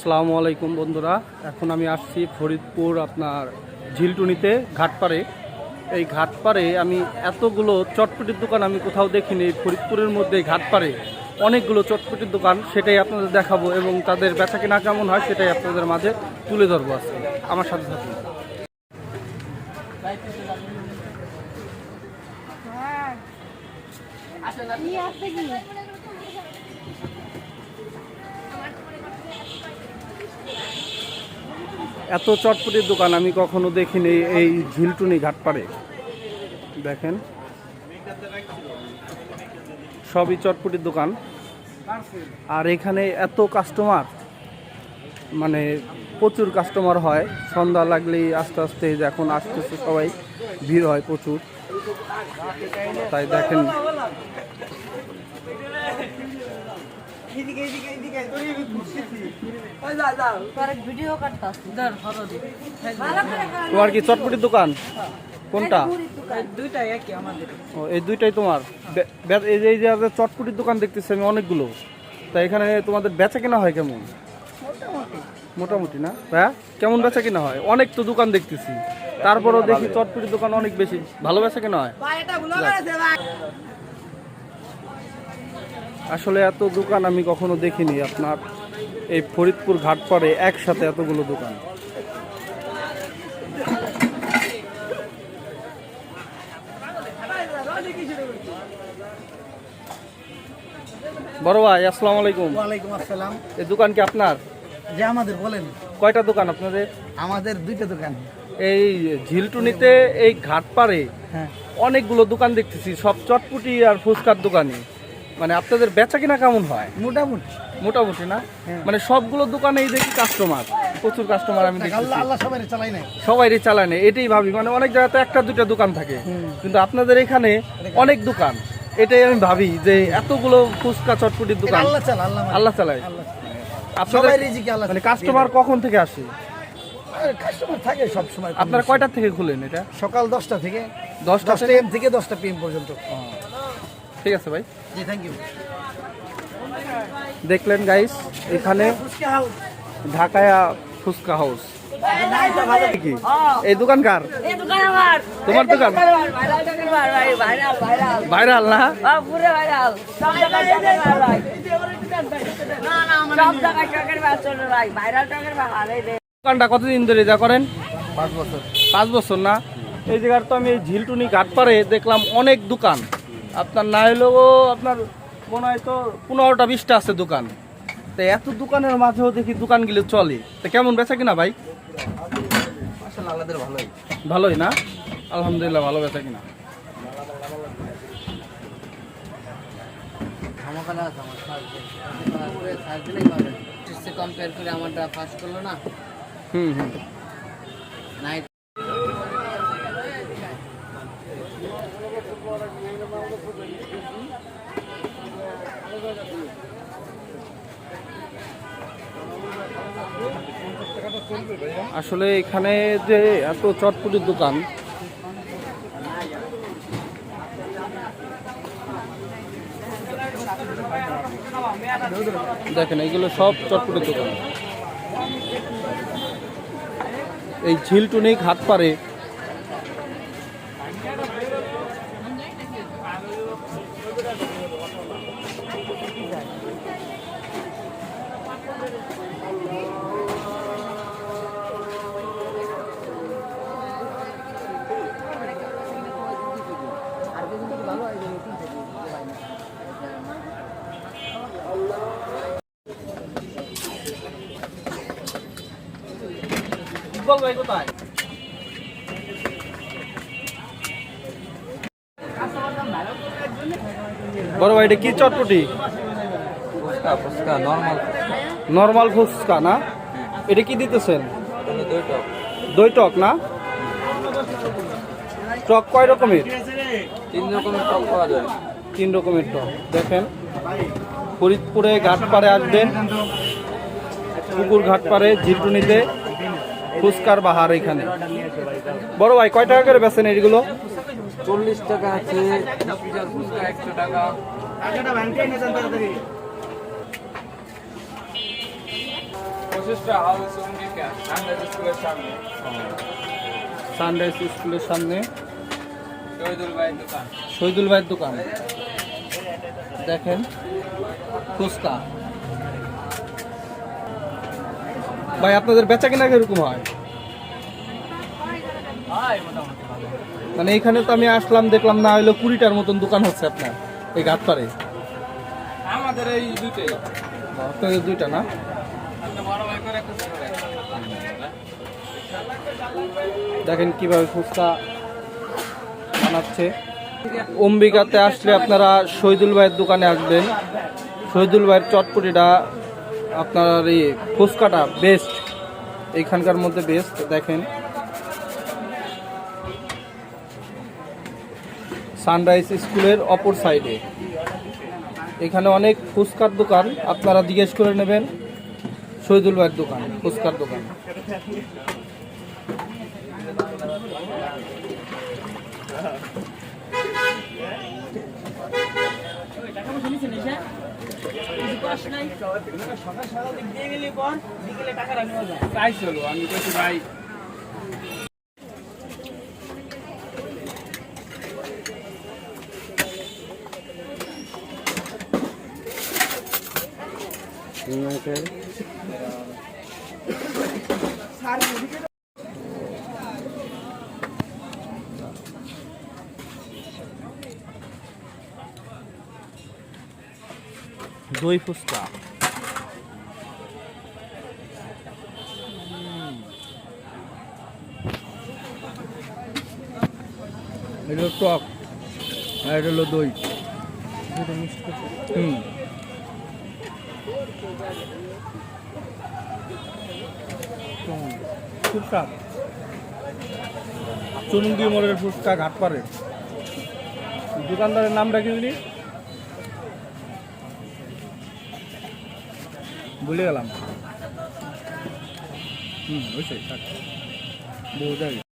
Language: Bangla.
আসসালামু আলাইকুম বন্ধুরা। এখন আমি আসছি ফরিদপুর আপনার ঝিলটুনিতে ঘাটপাড়ে। এই ঘাটপাড়ে আমি এতগুলো চটপটির দোকান আমি কোথাও দেখিনি। ফরিদপুরের মধ্যে ঘাটপাড়ে অনেকগুলো চটপটির দোকান, সেটাই আপনাদের দেখাবো এবং তাদের বেচা কেনা কেমন হয় সেটাই আপনাদের মাঝে তুলে ধরবো আজকে। আমার সাথে থাকুন। নিয়ে এত চটপটির দোকান আমি কখনো দেখিনি এই ঝিলটুনি ঘাটপাড়ে দেখেন। সবই চটপটির দোকান। আর এখানে এত কাস্টমার মানে প্রচুর কাস্টমার হয়। সন্ধ্যা লাগলেই আস্তে আস্তে এখন আসতেছে সবাই, ভিড় হয় প্রচুর। তাই দেখেন। তোর ভিডিও কাটতাস ধর ফটো দি। ভালো করে কর। তোমার কি চটপটির দোকান? কোনটা? দুইটাই একই আমাদের। ও এই দুইটাই তোমার? এই যে এই যে চটপটির দোকান দেখতেছি আমি অনেকগুলো। তা এখানে তোমাদের বেচা কেনা হয় কেমন? মোটামুটি। না? হ্যাঁ? কেমন বেচা কেনা হয়? অনেক তো দোকান দেখতেছি। তারপরও দেখি চটপটির দোকান অনেক বেশি। ভালো বেচা কেনা হয় ভাই এটা ভুলো করেছে ভাই আসলে এত দোকান আমি কখনো দেখিনি। আপনার এই ফরিদপুর ঘাট ঘাটপাড়ে একসাথে এতগুলো দোকান। বড় ভাই আসসালামু আলাইকুম। ওয়ালাইকুম আসসালাম। এই দোকান কি আপনার? যে আমাদের বলেন। কয়টা দোকান আপনাদের? আমাদের দুইটা দোকান। এই ঝিলটুনিতে এই ঘাটপাড়ে হ্যাঁ। অনেকগুলো দোকান দেখতেছি সব চটপুটি আর ফুচকার দোকানে মানে আপনাদের বেচা কিনা কেমন হয়? মোটামুটি। মোটামুটি না? মানে সবগুলো দোকানেই দেখি কাস্টমার প্রচুর কাস্টমার আমি আল্লাহ সবাই চালাই নাই। চালায় না এটাই ভাবি। মানে অনেক জায়গাতে একটা দুটা দোকান থাকে কিন্তু আপনাদের এখানে অনেক দোকান। এটাই আমি ভাবি যে এতগুলো ফুচকা চটপুটির দোকান। আল্লাহ চালা আল্লাহ আল্লাহ চালায়। আপনাদের মানে কাস্টমার কখন থেকে আসে? কাস্টমার থাকে সব সময় আপনারা কয়টা থেকে খুলেন এটা? সকাল দশটা থেকে দশটা দশটা এম থেকে দশটা পিএম পর্যন্ত। ঠিক আছে ভাই। জি থ্যাংক ইউ দেখলেন গাইস এখানে ঢাকায়া ফুচকা হাউস কি এই দোকান কার? দোকান তোমার দোকান? ভাইরাল না? আ পুরো ভাইরাল। সব জায়গায় টকের ভাই। না না সব জায়গায় টকের ভাই চলে ভাই। ভাইরাল টকের ভাই আরে রে দোকানটা কতদিন ধরে যা করেন? পাঁচ বছর। পাঁচ বছর না? এই জায়গার তো আমি ঝিলটুনি ঝিলটুনি ঘাটপাড়ে দেখলাম অনেক দোকান। আপনার না হলেও আপনার মনে হয় তো পনেরোটা বিশটা আছে দোকান। তো এত দোকানের মাঝেও দেখি দোকানগুলো চলে। তো কেমন বেচা কিনা ভাই? ভালোই। ভালোই না? আলহামদুলিল্লাহ ভালো বেচা কিনা। কম্পেয়ার করে আমারটা ফার্স্ট করল না। হুম হুম। নাইট আসলে এখানে যে এত চটপটির দোকান, দেখেন, এগুলো সব চটপটির দোকান। এই ঝিলটুনি হাত পারে ভাই কোথায় বড় ভাই এটা কি চটপটি? নর্মাল ফুচকা না? এটা কি দিতেছেন? দই টক। না? টক কয় রকমের? তিন রকমের টক পাওয়া যায়। তিন রকমের টক। দেখেন ফরিদপুরে ঘাট ঘাটপাড়ে আসবেন পুকুর ঘাটপাড়ে ঝিলটুনিতে। ফুচকার বাহার এখানে। বড় ভাই কয় টাকা করে বেছেন এইগুলো? চল্লিশ টাকা আছে ফুচকা একশো টাকা স্কুলের সামনে। সানরাইজ স্কুলের সামনে। শহীদুল ভাইয়ের দোকান। শহীদুল ভাইয়ের দোকান। দেখেন ফুচকা। ভাই আপনাদের বেচা কেনা কীরকম হয়? মানে এখানে তো আমি আসলাম দেখলাম না হইল কুড়িটার মতন দোকান হচ্ছে আপনার এই ঘাটপাড়ে। আমাদের এই দুটোই আপনাদের দুইটা না? দেখেন কীভাবে ফুচকা বানাচ্ছে। অম্বিকাতে আসলে আপনারা শহীদুল ভাইয়ের দোকানে আসবেন। শহীদুল ভাইয়ের চটপটিটা আপনার এই ফুচকাটা বেস্ট এইখানকার মধ্যে বেস্ট দেখেন। সানরাইজ স্কুলের অপর সাইডে। এখানে অনেক ফুচকার দোকান আপনারা জিজ্ঞেস করে নেবেন। শহীদুল ভাইয়ের দোকান ফুচকার দোকান। আমি বলছি ভাই দই ফুচকা। এটা টক আর এটা হলো দই। হুম। স্বাদ চুরুঙ্গি মোড়ের ফুচকা ঘাটপাড়ের দোকানদারের নামটা কি দিলি ভুলে গেলাম। হুম অবশ্যই থাক। বহু জায়গায়